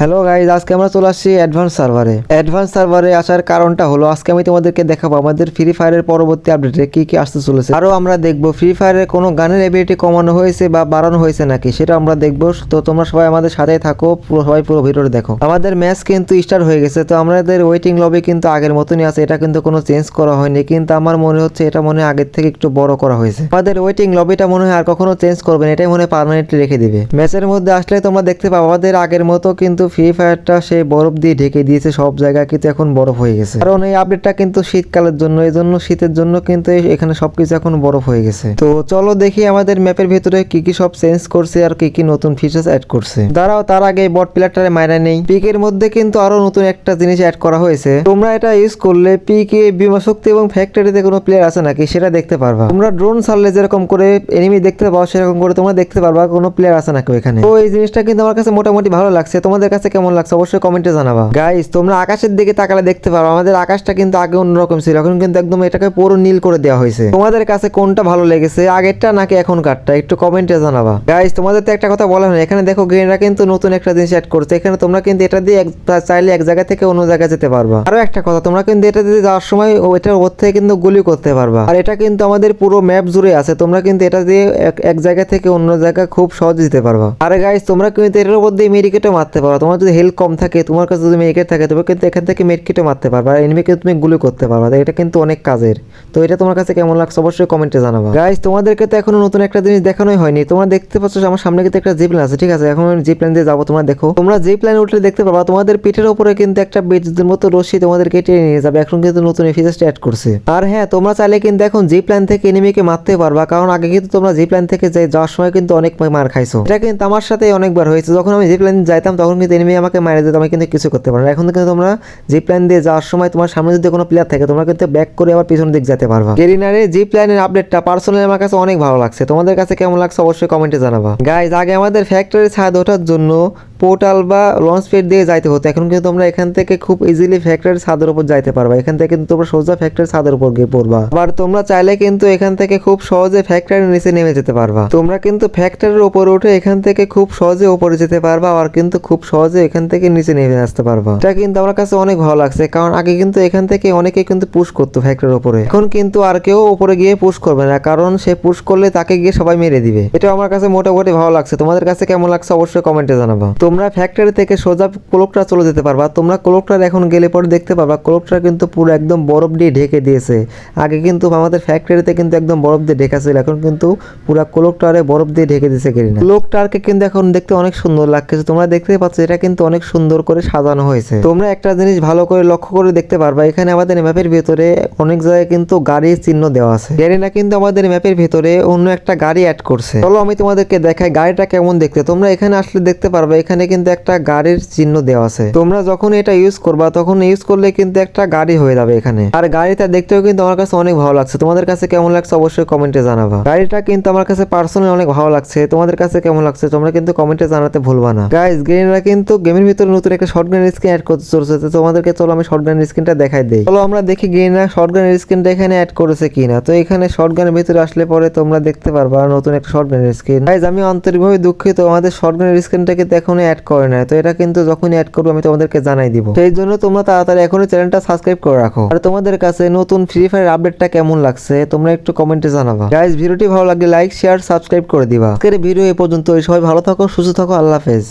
Hello guys আজকে আমরা চলে আসছি অ্যাডভান্স সার্ভারে অ্যাডভান্স সার্ভারে আসার কারণটা হলো, আজকে আমি তোমাদেরকে দেখাবো আমাদের ফ্রি ফায়ারের পরবর্তী আপডেটে কি কি আসতে চলেছে। আরও আমরা দেখব ফ্রি ফায়ারের কোনো গানের এবিলিটি কমানো হয়েছে বা বাড়ানো হয়েছে নাকি, সেটা আমরা দেখব। তো তোমরা সবাই আমাদের সাথেই থাকো, পুরো সবাই পুরো ভিডিওটা দেখো। আমাদের ম্যাচ কিন্তু স্টার্ট হয়ে গেছে, তো আমাদের ওয়েটিং লবি কিন্তু আগের মতনই আছে, এটা কিন্তু কোনো চেঞ্জ করা হয়নি। কিন্তু আমার মনে হচ্ছে এটা মনে হয় আগের থেকে একটু বড় করা হয়েছে। আমাদের ওয়েটিং লবিটা মনে হয় আর কখনো চেঞ্জ করবে না, এটাই মনে হয় পার্মানেন্টলি রেখে দিবে। ম্যাচের মধ্যে আসলে তোমরা দেখতে পাবো, আমাদের আগের মতো কিন্তু ফ্রি ফায়ারটা সেই বরফ দিয়ে ঢেকে দিয়েছে সব জায়গা কিন্তু এখন বরফ হয়ে গেছে। কারণ এই আপডেটটা কিন্তু শীতকালের জন্য এই জন্য শীতের জন্য কিন্তু এখানে সবকিছু এখন বরফ হয়ে গেছে। তো চলো দেখি আমাদের ম্যাপের ভিতরে কি কি সব চেঞ্জ করছে আর কি কি নতুন ফিচার্স অ্যাড করছে। দাঁড়াও, তার আগে বট প্লেয়ারটারে মাইরা নেই। পিকের মধ্যে কিন্তু আরও নতুন একটা জিনিস অ্যাড করা হয়েছে। তোমরা এটা ইউজ করলে পিকে বিমা শক্তি এবং ফ্যাক্টরিতে কোনো প্লেয়ার আছে নাকি সেটা দেখতে পারবা। তোমরা ড্রোন ছাড়লে যেরকম করে এনিমি দেখতে পাও, সেরকম করে তোমরা দেখতে পারবা কোনো প্লেয়ার আছে নাকি এখানে তো এই জিনিসটা কিন্তু আমার কাছে মোটামুটি ভালো লাগছে। তোমাদের কেমন লাগছে অবশ্যই কমেন্টে জানাবা। গাইস তোমরা আকাশের দিকে তাকালে দেখতে পারো, আমাদের আকাশটা কিন্তু আগে অন্যরকম ছিল, এখন কিন্তু একদম এটাকে পুরো নীল করে দেওয়া হয়েছে। তোমাদের কাছে কোনটা ভালো লেগেছে, আগেরটা নাকি এখনকারটা, একটু কমেন্টে জানাবা। গাইস তোমাদের তো একটা কথা বলা হয় এখানে দেখো গ্রেনরা কিন্তু নতুন একটা জিনিস অ্যাড করছে, এখানে তোমরা কিন্তু এটা দিয়ে এক- চাইলে এক জায়গা থেকে অন্য জায়গায় যেতে পারবা। আরও একটা কথা, তোমরা কিন্তু এটা দিয়ে যাওয়ার সময় এটার ওর থেকে কিন্তু গুলি করতে পারবা। আর এটা কিন্তু আমাদের পুরো ম্যাপ জুড়ে আছে, তোমরা কিন্তু এটা দিয়ে এক- জায়গা থেকে অন্য জায়গায় খুব সহজে যেতে পারবা। আর গাইস তোমরা কিন্তু এটার উপর দিয়ে মেডিকেটও মারতে পারো তোমার যদি হেলথ কম থাকে, তোমার কাছে যদি মেডিকেট থাকে, তবে কিন্তু এখান থেকে মেডিকেটও মারতে পারবা আর এনিমিকে তুমি গুলি করতে পারবা। এটা কিন্তু অনেক কাজের। তো এটা তোমার কাছে কেমন লাগছে অবশ্যই কমেন্টে জানাবা। গাইস তোমাদেরকে তো এখনও নতুন একটা জিনিস দেখানোই হয়নি। তোমরা দেখতে পাচ্ছ আমার সামনে কিন্তু একটা জিপ্লান আছে, ঠিক আছে? এখন জিপ্লান দিয়ে যাব, তোমরা দেখো। তোমরা জিপ্লানে উঠলে দেখতে পারবা, তোমাদের পিঠের উপরে কিন্তু একটা বিদ্যুতের মতো রশ্মি তোমাদেরকে টেনে নিয়ে যাবে। এখন কিন্তু নতুন ফিচার্সটা অ্যাড করছে। আর হ্যাঁ তোমরা চাইলে কিন্তু এখন জিপ্লান থেকে এনিমিকে মারতে পারবা, কারণ আগে কিন্তু তোমরা জিপ্লান থেকে যাই যাওয়ার সময় কিন্তু অনেক মার খাইছো। এটা কিন্তু আমার সাথে অনেকবার হয়েছে। যখন আমি জিপ্লান যাইতাম, তখন কিন্তু এনিমি আমাকে মারে দেয় তোমাকে কিন্তু কিছু করতে পারো এখন কিন্তু তোমরা জিপ প্ল্যান দিয়ে যাওয়ার সময় তোমার সামনে যদি কোনো প্লেয়ার থাকে, তোমরা কিন্তু ব্যাক করে আবার পিছন দিক যেতে পারবা। গেরিনারে প্ল্যানের আপডেটটা পার্সোনালি আমার কাছে অনেক ভালো লাগছে। তোমাদের কাছে কেমন লাগছে অবশ্যই কমেন্টে জানাবা। গাইজ আগে আমাদের ফ্যাক্টরি ছাদ ওঠার জন্য পোর্টাল বা লঞ্চ পেড দিয়ে যাইতে হতো। এখন কিন্তু তোমরা এখান থেকে খুব ইজিলি ফ্যাক্টরির ছাদের উপর যাইতে পারবা। এখান থেকে কিন্তু তোমরা সোজা ফ্যাক্টরির ছাদের উপর গিয়ে পড়বা। আবার তোমরা চাইলে কিন্তু এখান থেকে খুব সহজে ফ্যাক্টরির নিচে নেমে যেতে পারবা। তোমরা কিন্তু ফ্যাক্টরির উপরে উঠে এখান থেকে খুব সহজে উপরে যেতে পারবা আর কিন্তু খুব সহজে এখান থেকে নিচে নেমে আসতে পারবা। এটা কিন্তু আমার কাছে অনেক ভালো লাগছে, কারণ আগে কিন্তু এখান থেকে অনেকে কিন্তু পুশ করতো ফ্যাক্টরির উপরে। এখন কিন্তু আর কেউ উপরে গিয়ে পুশ করবে না, কারণ সে পুশ করলে তাকে গিয়ে সবাই মেরে দিবে। এটা আমার কাছে মোটামুটি ভালো লাগছে। তোমাদের কাছে কেমন লাগছে অবশ্যই কমেন্টে জানাবা। তোমরা ফ্যাক্টরি থেকে সোজা ক্লোকটা চলে যেতে পারবা। তোমরা ক্লোকটার এখন গেলে পরে দেখতে পারবা ক্লোকটা কিন্তু পুরো একদম বরফ দিয়ে ঢেকে দিয়েছে। আগে কিন্তু আমাদের ফ্যাক্টরিতে কিন্তু একদম বরফ দিয়ে ঢেকা ছিল, এখন কিন্তু পুরো ক্লোকটারে বরফ দিয়ে ঢেকে দিয়েছে গেরিনা ক্লোকটারকে কিন্তু এখন দেখতে অনেক সুন্দর লাগছে তোমরা দেখতে পাচ্ছ এটা কিন্তু অনেক সুন্দর করে সাজানো হয়েছে। তোমরা একটা জিনিস ভালো করে লক্ষ্য করে দেখতে পারবা, এখানে আমাদের ম্যাপের ভিতরে অনেক জায়গায় কিন্তু গাড়ির চিহ্ন দেওয়া আছে। গেরিনা কিন্তু আমাদের ম্যাপের ভিতরে অন্য একটা গাড়ি অ্যাড করছে। চলো আমি তোমাদেরকে দেখাই গাড়িটা কেমন দেখতে। তোমরা এখানে আসলে দেখতে পারবে, এখানে কিন্তু একটা গাড়ির চিহ্ন দেওয়া আছে। তোমরা যখন এটা ইউজ করবা, তখন ইউজ করলে কিন্তু একটা গাড়ি হয়ে যাবে এখানে। আর গাড়িটা দেখতেও কিন্তু আমার কাছে অনেক ভালো লাগছে। তোমাদের কাছে কেমন লাগছে অবশ্যই কমেন্টে জানাবা। গাড়িটা কিন্তু আমার কাছে পার্সোনালি অনেক ভালো লাগছে। তোমাদের কাছে কেমন লাগছে তোমরা কিন্তু কমেন্টে জানাতে ভুলবা না। গাইস গেমরা কিন্তু গেমের ভিতরে নতুন একটা শর্টগান স্ক্রিন অ্যাড করতে চলেছে। তো তোমাদেরকে চলো আমি শর্টগান স্ক্রিনটা দেখাই দেই। চলো আমরা দেখি গেমরা শর্টগান স্ক্রিনটা এখানে অ্যাড করেছে কিনা। তো এখানে শর্ট শর্টগানের ভিতরে আসলে পরে তোমরা দেখতে পারবা নতুন একটা শর্টগান স্ক্রিন গাইস আমি আন্তরিকভাবে দুঃখিত। আমাদের শর্টগান স্ক্রিনটা কিন্তু এখনও অ্যাড করে না। তো এটা কিন্তু যখনই অ্যাড করব, আমি তোমাদেরকে জানাই দিব। সেই জন্য তোমরা তাড়াতাড়ি এখনই চ্যানেলটা সাবস্ক্রাইব করে রাখো। আর তোমাদের কাছে নতুন ফ্রি ফায়ার আপডেটটা কেমন লাগছে, তোমরা একটু কমেন্টে জানাবা। গাইজ ভিডিওটি ভালো লাগলে লাইক শেয়ার সাবস্ক্রাইব করে দিবা। আজকের ভিডিও এ পর্যন্ত সবাই ভালো থাকো, সুস্থ থাকো, আল্লাহ হাফেজ।